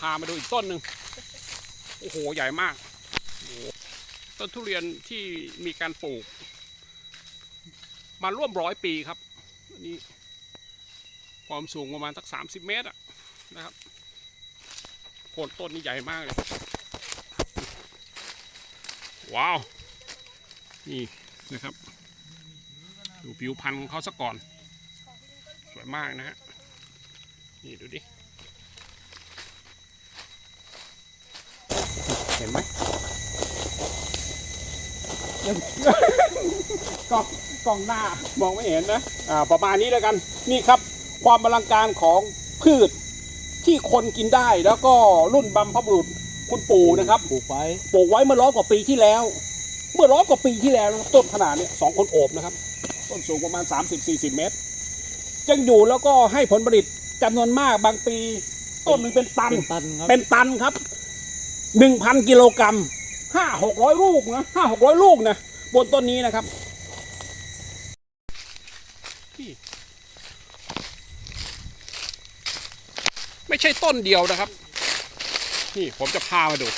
พามาดูอีกต้นหนึ่งโอ้โหใหญ่มาก ต้นทุเรียนที่มีการปลูก มาร่วมร้อยปีครับนนี้ความสูงประมาณสักสามสิบเมตรอะนะครับโคนต้นนี่ใหญ่มากเลย ว้าว นี่นะครับ ดูผิวพันธุ์ของเขาซะก่อน สวยมากนะฮะ นี่ดูดิ เห็นไหมกล้องกล้องหน้ามองไม่เห็นนะอ่าประมาณนี้แล้วกันนี่ครับ ความอลังการของพืชที่คนกินได้แล้วก็รุ่นบัมพบุรุษคุณปู่นะครับปลูกไว้ปลูกไว้เมื่อร้อยกว่าปีที่แล้ว เมื่อร้อยกว่าปีที่แล้วนะครับต้นขนาดเนี้ยสองคนโอบนะครับ ต้นสูงประมาณ 30-40 เมตรยังอยู่แล้วก็ให้ผลผลิตจำนวนมากบางปี ต้นหนึ่งเป็นตันเป็นตันครับเป็นตันครับ หนึ่งพันกิโลกรัมห้าหกร้อยลูกนะห้าหกร้อยลูกนะบนต้นนี้นะครับไม่ใช่ต้นเดียวนะครับ นี่ผมจะพามาดู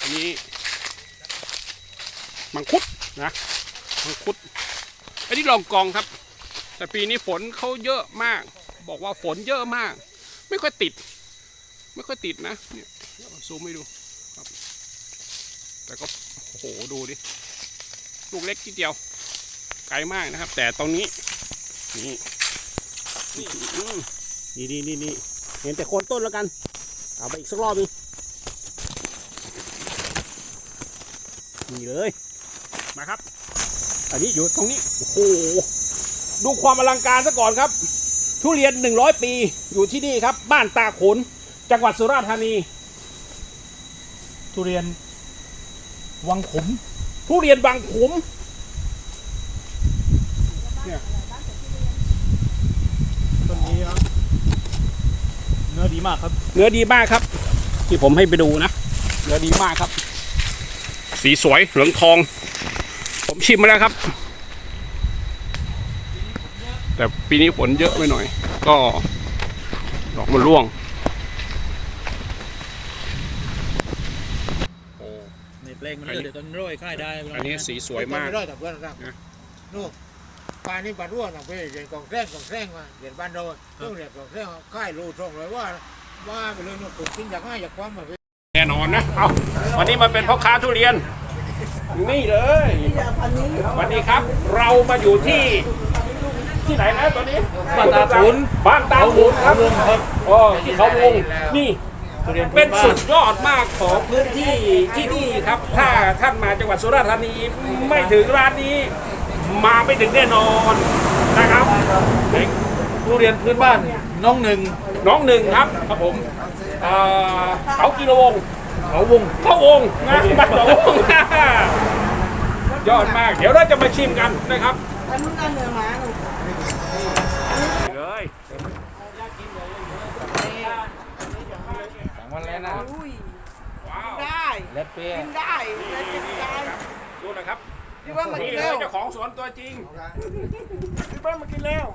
อันนี้ มังคุดนะมังคุด อันนี้ลองกองครับ แต่ปีนี้ฝนเขาเยอะมาก บอกว่าฝนเยอะมาก ไม่ค่อยติด ไม่ค่อยติดนะเนี่ยซูมให้ดู ครับแต่ก็โอ้โหดูดิลูกเล็กทีเดียว ไกลมากนะครับ แต่ตรงนี้ นี่นี่นี่นี่นี่เห็นแต่โคนต้นแล้วกัน เอาไปอีกสักรอบนึงนี่เลย มาครับ อันนี้อยู่ตรงนี้ โอ้โห ดูความอลังการซะก่อนครับ ทุเรียน 100 ปี อยู่ที่นี่ครับ บ้านตาขน จังหวัดสุราษฎร์ธานี ทุเรียนวังขมทุเรียนบางขุมต้นนี้ครับเนื้อดีมากครับ เนื้อดีมากครับ ที่ผมให้ไปดูนะเนื้อดีมากครับ สีสวยเหลืองทอง ผมชิมมาแล้วครับ แต่ปีนี้ฝนเยอะไปหน่อย ก็ดอกมันร่วงโอ้ ใน แปลงมันอันนี้เลือดต้นร้อยค่ายได้อันนี้สีสวยมากไม่ได้แต่เพื่อนรักนะนู่นปลานี่ปลาร่วงนะเพื่อนเรียนกองแท่งกองแท่งมาเรียนบ้านเราต้องเรียนกองแท่งค่ายรูตรงเลยว่าว่าไปเลยนู่นปลูกกินอยากให้อยากความมาเพื่อนแน่นอนนะเอาวันนี้มาเป็นพ่อค้าทุเรียนนี่เลย วันนี้ครับเรามาอยู่ที่ที่ไหนนะตอนนี้บ้านตาขุนบ้านตาขุนครับวงครับอ๋อที่เขาวงนี่ ทุเรียนเป็นบ้าสุดยอดมากของพื้นที่ที่นี่ครับ ถ้าท่านมาจังหวัดสุราษฎร์ธานีไม่ถึงร้านนี้ มาไม่ถึงแน่นอนนะครับทุเรียนพื้นบ้านน้องหนึ่งน้องหนึ่งครับครับผมเอ่อเขากิโลวงเขาวงพระองค์นะบ้านพระองค์ยอดมาก เดี๋ยวเราจะมาชิมกันนะครับ อันนู้นเอาเนื้อหมาหนูเลย องวันแล้วนะอุ้ยว้าวได้และเปี้ยกินได้ได้กินได้ดูนะครับพี่ว่ามันนี่เลเร็ยวเจ้าของสวนตัวจริงพี่เปิ้ลมากินแล้ว